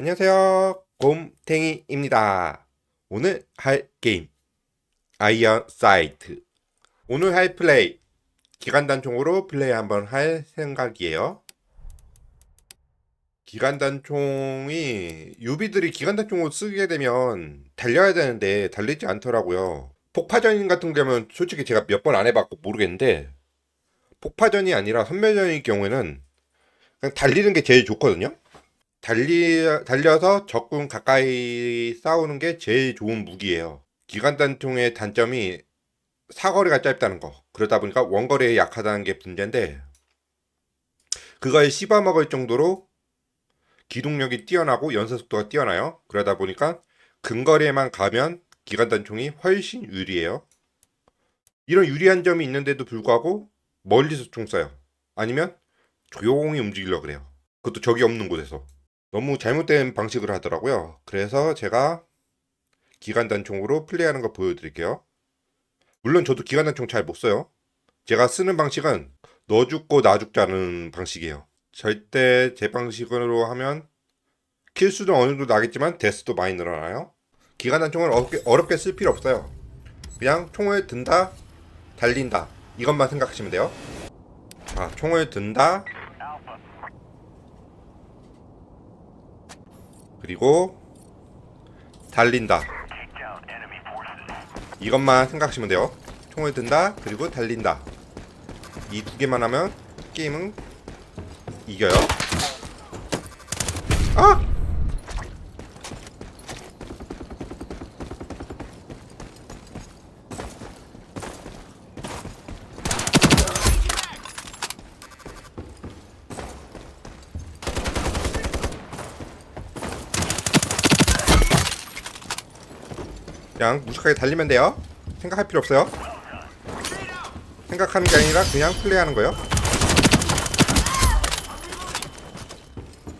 안녕하세요. 곰탱이입니다. 오늘 할 게임 아이언 사이트. 오늘 할 플레이 기관단총으로 플레이 한번 할 생각이에요. 기관단총이 유비들이 기관단총을 쓰게 되면 달려야 되는데 달리지 않더라고요. 폭파전 같은 경우는 솔직히 제가 몇 번 안 해봤고 모르겠는데 폭파전이 아니라 선멸전일 경우에는 그냥 달리는 게 제일 좋거든요. 달리 달려서 적군 가까이 싸우는 게 제일 좋은 무기예요. 기관단총의 단점이 사거리가 짧다는 거. 그러다 보니까 원거리에 약하다는 게 문제인데 그걸 씹어먹을 정도로 기동력이 뛰어나고 연사 속도가 뛰어나요. 그러다 보니까 근거리에만 가면 기관단총이 훨씬 유리해요. 이런 유리한 점이 있는데도 불구하고 멀리서 총 쏴요. 아니면 조용히 움직이려고 그래요. 그것도 적이 없는 곳에서. 너무 잘못된 방식을 하더라고요. 그래서 제가 기관단총으로 플레이하는 거 보여드릴게요. 물론 저도 기관단총 잘 못 써요. 제가 쓰는 방식은 너 죽고 나 죽자는 방식이에요. 절대 제 방식으로 하면 킬수도 어느 정도 나겠지만 데스도 많이 늘어나요. 기관단총은 어렵게, 어렵게 쓸 필요 없어요. 그냥 총을 든다, 달린다. 이것만 생각하시면 돼요. 아, 총을 든다, 그리고 달린다. 이것만 생각하시면 돼요. 총을 든다, 그리고 달린다. 이 두 개만 하면 게임은 이겨요. 아! 무식하게 달리면 돼요. 생각할 필요 없어요. 생각하는 게 아니라 그냥 플레이하는 거예요.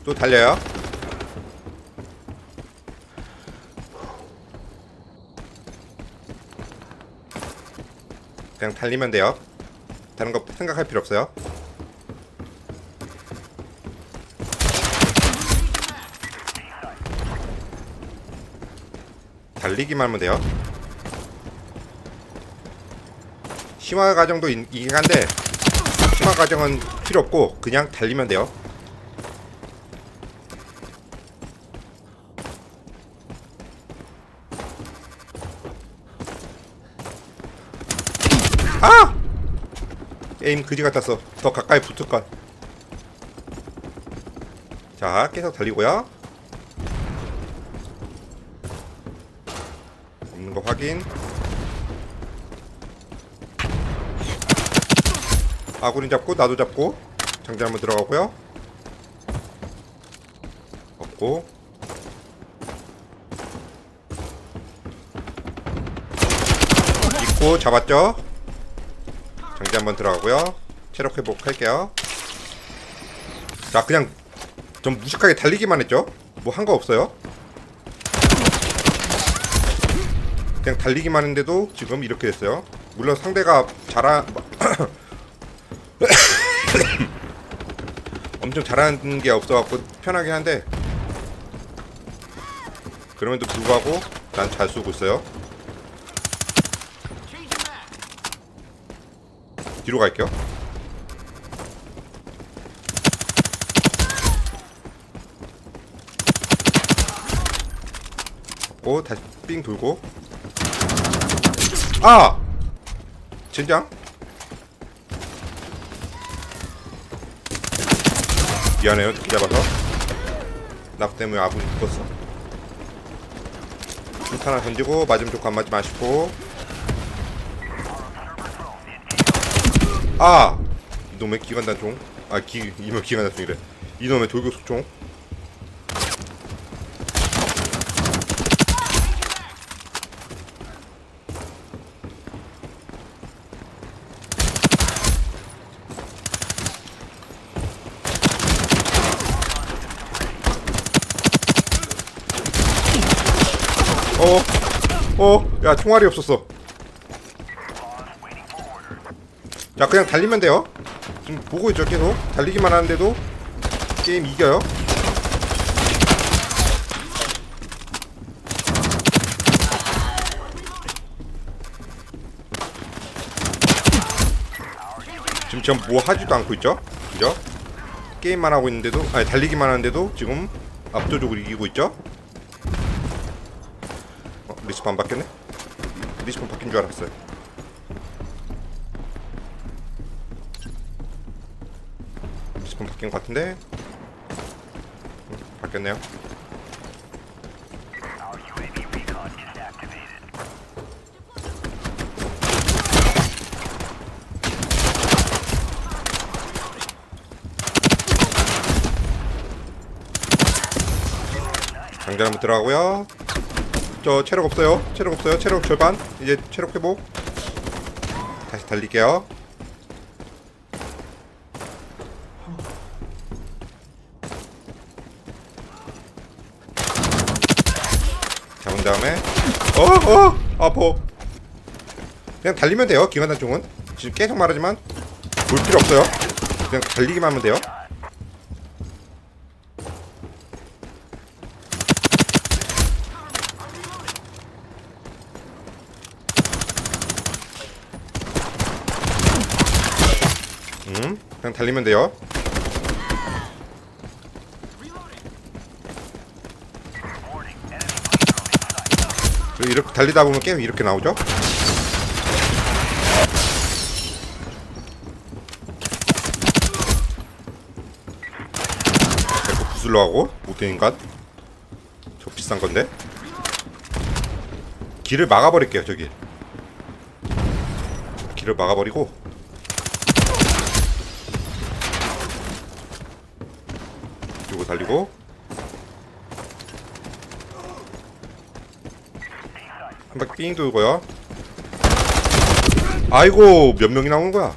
또 달려요. 그냥 달리면 돼요. 다른 거 생각할 필요 없어요. 달리기만 하면 돼요. 심화 과정도 있- 있긴 한데 심화 과정은 필요 없고 그냥 달리면 돼요. 아! 게임 그지 같았어. 더 가까이 붙을 걸. 자, 계속 달리고요. 있는 거 확인. 아군이 잡고 나도 잡고 장전 한번 들어가고요. 없고 있고 잡았죠. 장전 한번 들어가고요. 체력 회복할게요. 자 그냥 좀 무식하게 달리기만 했죠. 뭐 한 거 없어요. 그냥 달리기만 했는데도 지금 이렇게 됐어요. 물론 상대가 잘하 엄청 잘하는 게 없어갖고 편하긴 한데 그럼에도 불구하고 난 잘 쏘고 있어요. 뒤로 갈게요. 고 다시 삥 돌고 아! 젠장? 미안해요. 잡아서. 나 때문에 아군이 죽었어. 슛 하나 던지고 맞으면 좋고 안 맞으면 아쉽고. 아! 이놈의 기관단총. 아 기, 이놈의 기관단총이래. 이놈의 돌격속총 야 총알이 없었어. 자 그냥 달리면 돼요. 지금 보고 있죠 계속. 달리기만 하는데도 게임 이겨요. 지금 전 뭐 하지도 않고 있죠? 그죠? 게임만 하고 있는데도 아니 달리기만 하는데도 지금 압도적으로 이기고 있죠? 어 리스판 바뀌었네? 리스폰 바뀐 줄 알았어요. 리스폰 바뀐 것 같은데? 음, 바뀌었네요. 장전 한번 들어가고요. 저 체력 없어요. 체력 없어요. 체력 절반. 이제 체력 회복. 다시 달릴게요. 잡은 다음에 어어 아파. 그냥 달리면 돼요. 기관단총은 지금 계속 말하지만 볼 필요 없어요. 그냥 달리기만 하면 돼요. 음, 그냥 달리면 돼요. 이렇게 달리다 보면 게임 이렇게 나오죠? 자꾸 부술러 하고 못된 인간. 저 비싼 건데. 길을 막아버릴게요 저기. 길을 막아버리고 그리고 달리고. 한 바퀴 삥 돌고요. 아이고 몇 명이 나오는 거야?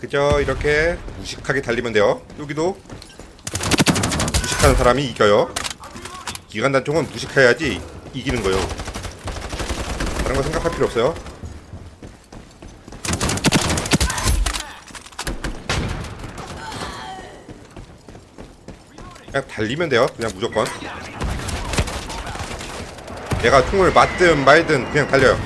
그저 이렇게 무식하게 달리면 돼요. 여기도 무식하는 사람이 이겨요. 기관단총은 무식해야지 이기는 거요. 다른 거 생각할 필요 없어요 그냥 달리면 돼요. 그냥 무조건. 내가 총을 맞든 말든 그냥 달려요.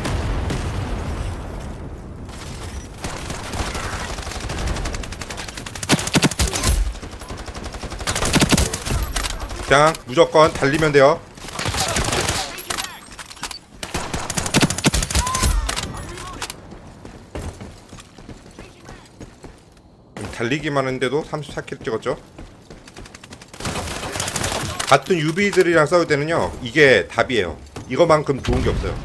그냥 무조건 달리면 돼요. 달리기만 했는데도 34킬 찍었죠. 같은 유비들이랑 싸울 때는요 이게 답이에요. 이거만큼 좋은 게 없어요.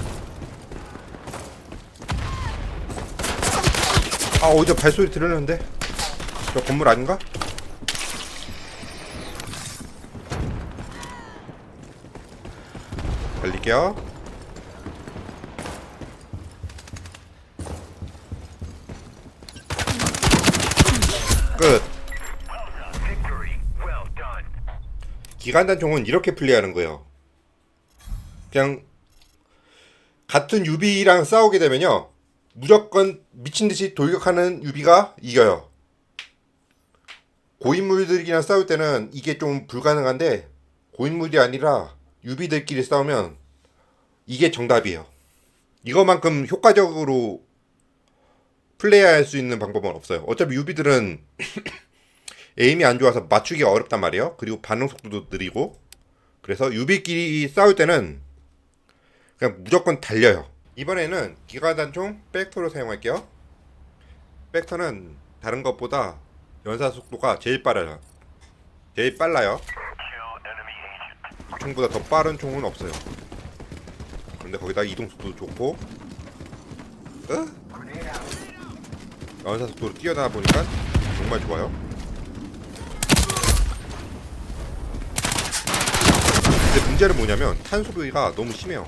아 어디서 발소리 들렸는데? 저 건물 아닌가? 달릴게요. 끝 기관단총은 이렇게 플레이하는 거예요. 그냥 같은 유비랑 싸우게 되면요. 무조건 미친 듯이 돌격하는 유비가 이겨요. 고인물들이랑 싸울 때는 이게 좀 불가능한데 고인물이 아니라 유비들끼리 싸우면 이게 정답이에요. 이거만큼 효과적으로 플레이할 수 있는 방법은 없어요. 어차피 유비들은 에임이 안 좋아서 맞추기가 어렵단 말이에요. 그리고 반응 속도도 느리고. 그래서 유비끼리 싸울 때는 그냥 무조건 달려요. 이번에는 기가단총 백터로 사용할게요. 백터는 다른 것보다 연사 속도가 제일 빠르요. 제일 빨라요. 총보다 더 빠른 총은 없어요. 그런데 거기다 이동 속도 좋고, 어? 연사 속도로 뛰어나다 보니까 정말 좋아요. 근데 문제는 뭐냐면 탄 소비가 너무 심해요.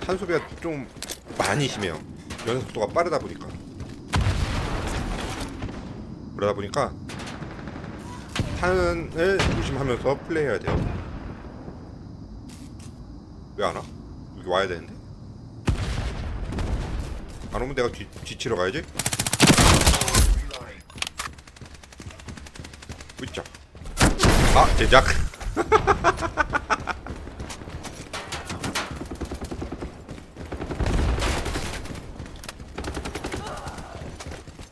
탄 소비가 좀 많이 심해요. 연사 속도가 빠르다 보니까. 그러다 보니까 탄을 조심하면서 플레이해야 돼요. 왜 안 와? 여기 와야 되는데. 안 오면 내가 뒤, 뒤치러 가야지. 으쌰 아 제작.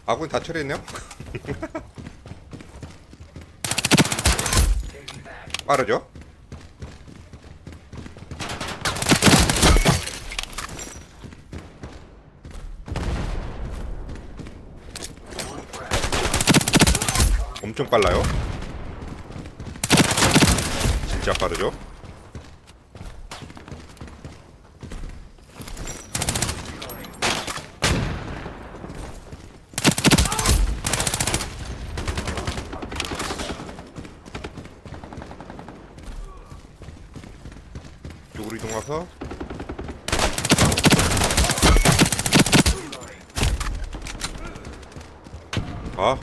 아군 다 처리했네요? 빠르죠? 엄청 빨라요? 진짜 빠르죠? 이쪽으로 이동해서 아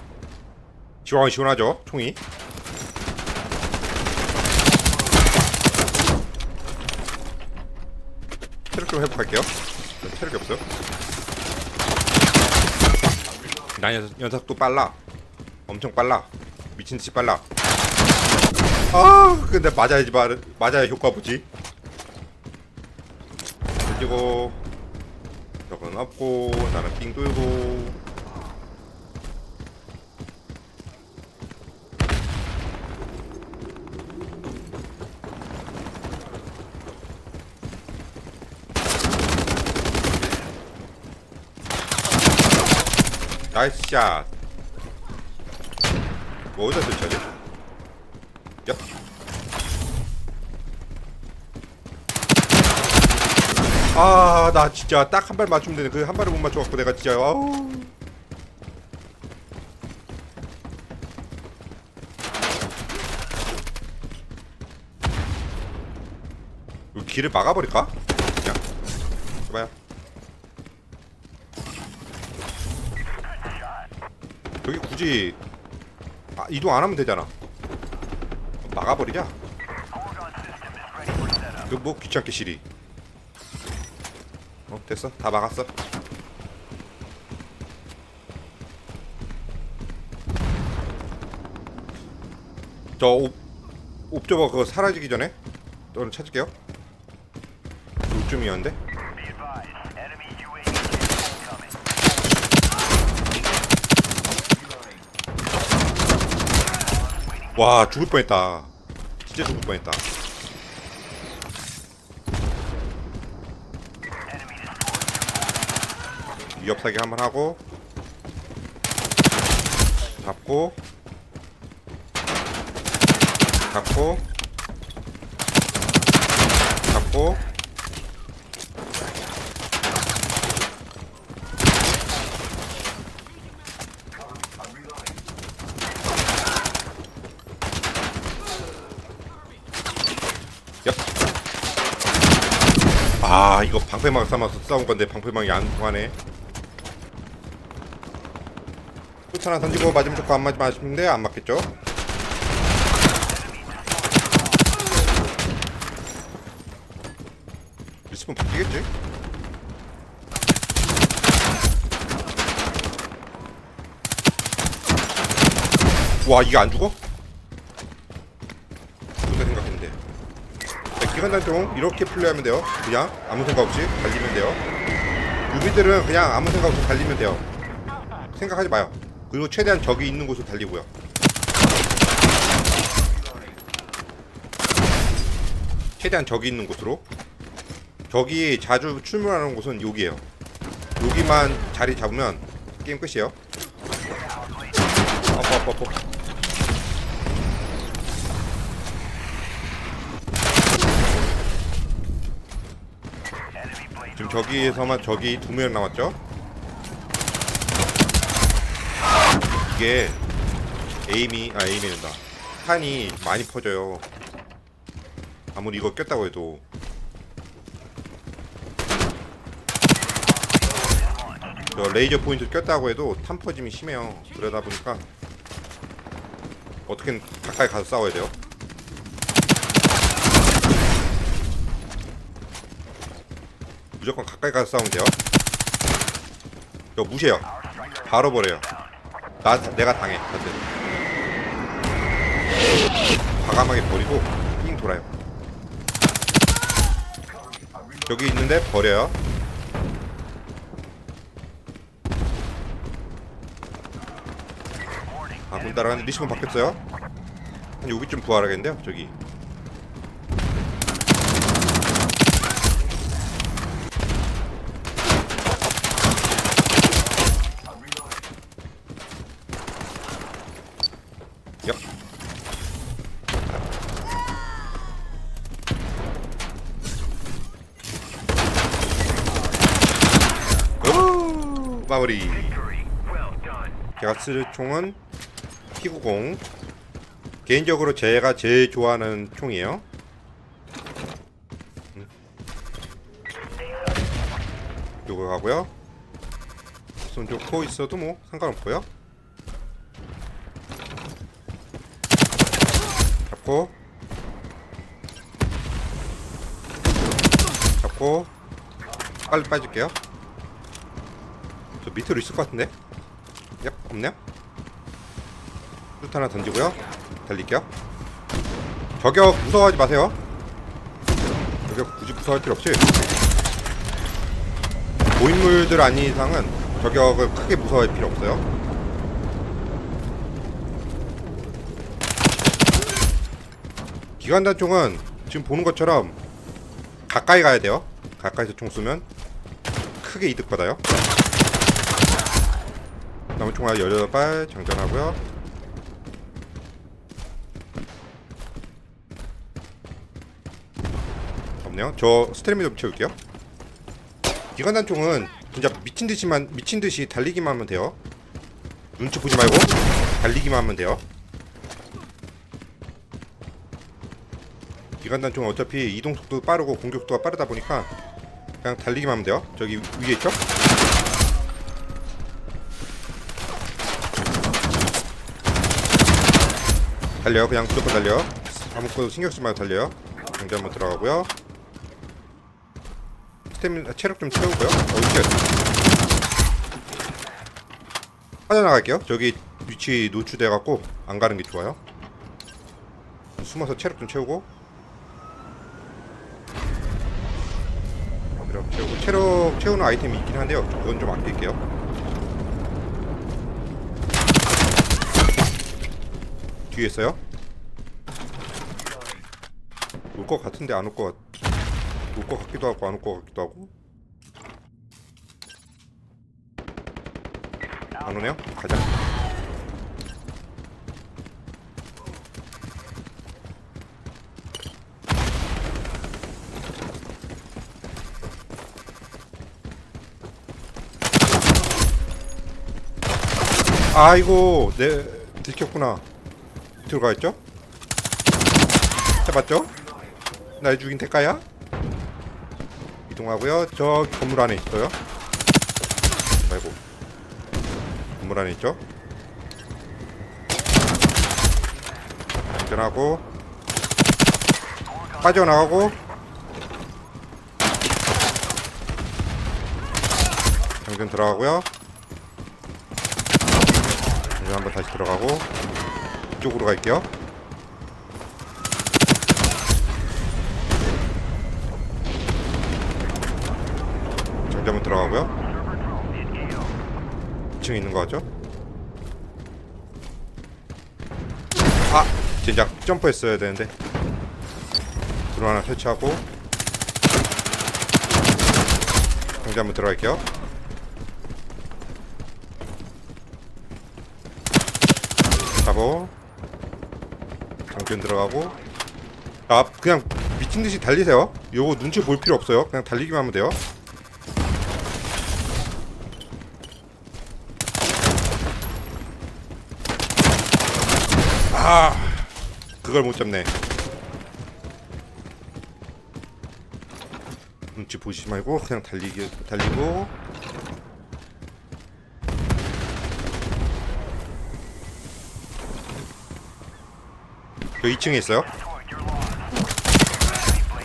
시원 시원하죠? 총이? 체력 좀 회복할게요. 네, 체력이 없어요. 나 녀석, 녀석도 빨라. 엄청 빨라. 미친듯이 빨라. 아 근데 맞아야지 말 맞아야 효과 보지? 그리고 저건 없고 나는 삥 돌고 샷 뭐 어디다 설치하지? 야. 아, 나 진짜 딱 한 발 맞추면 되네. 그한 발을 못 맞춰갖고 내가 진짜 아우. 이 길을 막아버릴까? 그냥 해봐요. 여기 굳이 아, 이동 안 하면 되잖아. 막아버리자. 이거 뭐 귀찮게 시리. 어 됐어 다 막았어 저 옵, 옵저버 그거 사라지기 전에 너를 찾을게요 요쯤이었는데 와 죽을 뻔했다. 진짜 죽을 뻔했다. 위협사기 한번 하고. 잡고. 잡고. 잡고 얍. 아 이거 방패막 삼아서 싸운 건데 방패막이 안 통하네 또 하나 던지고 맞으면 좋고 안 맞으면 아쉽는데 안 맞겠죠? 리스폰 바뀌겠지? 와 이게 안 죽어? 그렇게 생각했는데 자, 기관단총 이렇게 플레이하면 돼요. 그냥 아무 생각 없이 달리면 돼요. 유비들은 그냥 아무 생각 없이 달리면 돼요. 생각하지 마요. 그리고 최대한 적이 있는 곳으로 달리고요. 최대한 적이 있는 곳으로. 적이 자주 출몰하는 곳은 여기에요. 여기만 자리 잡으면 게임 끝이에요. 아빠 아빠 아빠 지금 저기에서만 저기 두 명 남았죠? 이게 에임이 아 에임이 된다. 탄이 많이 퍼져요. 아무리 이거 꼈다고 해도 저 레이저 포인트 꼈다고 해도 탄 퍼짐이 심해요. 그러다 보니까 어떻게든 가까이 가서 싸워야 돼요. 무조건 가까이 가서 싸우면 돼요. 이거 무시해요. 바로 버려요. 나 내가 당해. 다들. 과감하게 버리고 삥 돌아요. 여기 있는데 버려요. 문 따라가는 리시몬 바뀌었어요 한 요비쯤 부활하겠는데요 저기 얍 오, 마무리. 제가 쓸 총은 P90 개인적으로 제가 제일 좋아하는 총이에요. 음. 요거 가고요. 손 좋고 있어도 뭐 상관없고요. 잡고. 잡고. 빨리 빠질게요 저 밑으로 있을 것 같은데? 얍 없네요 슛 하나 던지고요. 달릴게요. 저격 무서워하지 마세요. 저격 굳이 무서워할 필요 없이 고인물들 아닌 이상은 저격을 크게 무서워할 필요 없어요. 기관단 총은 지금 보는 것처럼 가까이 가야 돼요. 가까이서 총 쏘면 크게 이득 받아요 남은 총알 18발 장전하고요. 없네요. 저 스테미도 좀 채울게요. 기관단 총은 진짜 미친 듯이만 미친 듯이 달리기만 하면 돼요. 눈치 보지 말고 달리기만 하면 돼요. 기관단 총은 어차피 이동 속도 빠르고 공격 속도가 빠르다 보니까 그냥 달리기만 하면 돼요. 저기 위에 있죠 달려. 그냥 무조건 달려. 아무것도 신경 쓰지 말고 달려요 경제 한번 들어가고요. 스태미나 체력 좀 채우고요. 어 이렇게 빠져나갈게요. 저기 위치 노출돼 갖고 안 가는 게 좋아요. 숨어서 체력 좀 채우고. 체력 채우고. 체력 채우는 아이템이 있긴 한데요. 그건 좀 아낄게요 뒤에 있어요? 올 것 같은데 안 올 것 같... 올것 같기도 하고 안 올 것 같기도 하고 안 오네요? 가자 아이고 내 들켰구나 들어가 있죠? 해봤죠? 날 죽인 대가야? 이동하고요. 저 건물 안에 있어요. 아이고. 건물 안에 있죠? 안전하고 빠져나가고 장전 들어가고요. 장전 한번 다시 들어가고 이쪽으로 갈게요. 장전 들어가고요. 2층에 있는 거 같죠? 아! 진작 점프했어야 되는데 드론 하나 설치하고 장전 한번 들어갈게요. 잡어 장전 들어가고 아 그냥 미친 듯이 달리세요. 요거 눈치 볼 필요 없어요. 그냥 달리기만 하면 돼요. 아 그걸 못 잡네. 눈치 보시지 말고 그냥 달리기 달리고 여기 2층에 있어요.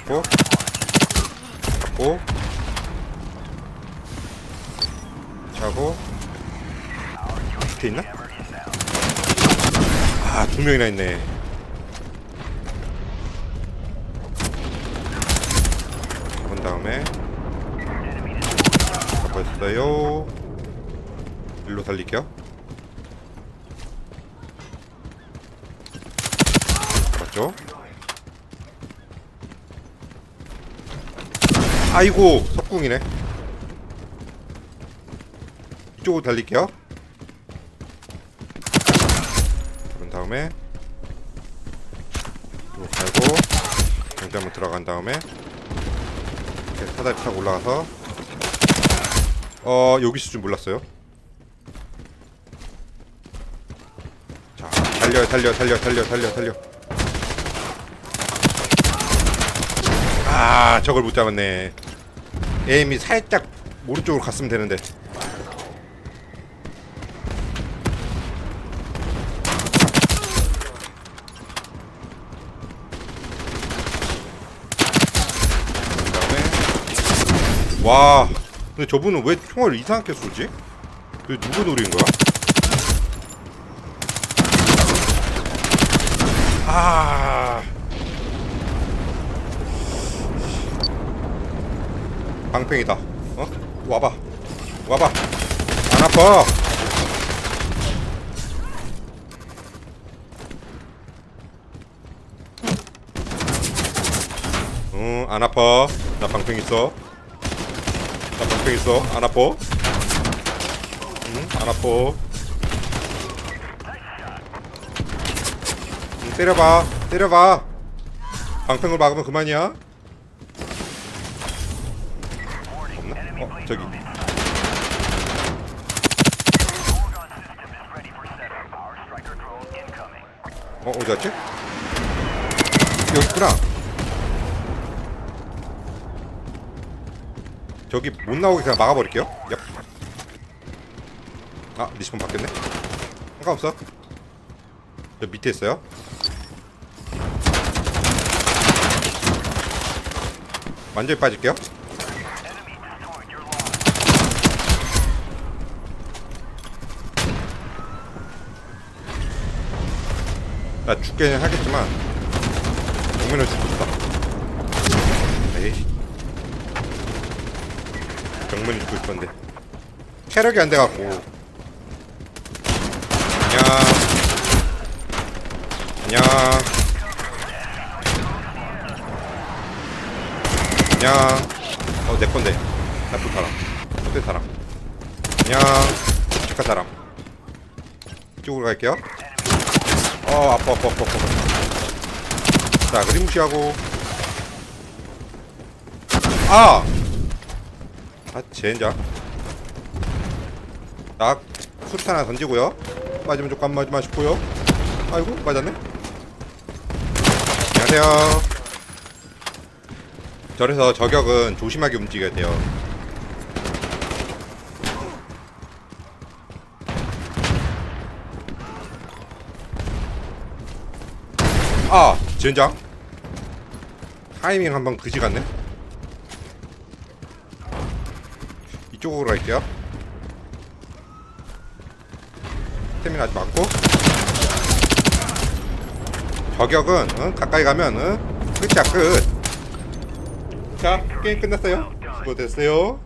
잡고 잡고 자고 밑에 있나? 아, 두 명이나 있네. 잡은 다음에 잡았어요. 일로 달릴게요. 맞죠? 아이고 석궁이네. 이쪽으로 달릴게요. 그런 다음에 이거 갈고 경장문 들어간 다음에 이렇게 사다리 타고 올라가서 어 여기 있을 줄 몰랐어요. 자 달려 달려 달려 달려 달려 달려 아 저걸 못 잡았네 에임이 살짝 오른쪽으로 갔으면 되는데 와 근데 저분은 왜 총알을 이상하게 쏘지? 그 누구 노린 거야? 아 방팽이다. 어? 와봐. 와봐. 안 아파. 응안 아파. 나 방팽 있어. 나 방팽 있어. 안 아파. 응안 아파. 응, 때려봐. 때려봐. 방팽을 막으면 그만이야 저기 어 어디 갔지? 여기 있구나. 저기 못 나오게 그냥 막아버릴게요. 얍. 아 리스폰 바뀌었네? 상관없어. 저 밑에 있어요. 완전히 빠질게요 나 죽게는 하겠지만 정면을 죽고 싶다. 에이. 정면이 죽고 싶었는데. 체력이 안 돼갖고. 안녕. 안녕. 안녕. 어 내 건데. 나쁜 사람. 어떤 사람. 안녕. 착한 사람. 이쪽으로 갈게요 어 아파 아파 아파 아파. 자 그림 무시하고. 아! 아 젠장. 딱 수류탄 하나 던지고요. 맞으면 안 맞으면 싶고요. 아이고 맞았네. 안녕하세요. 저래서 저격은 조심하게 움직여야 돼요 아 젠장. 타이밍 한번 그지 같네 이쪽으로 갈게요. 스태미나 아직 많고. 저격은 어? 가까이 가면 어? 끝이야 끝자 게임 끝났어요. 수고됐어요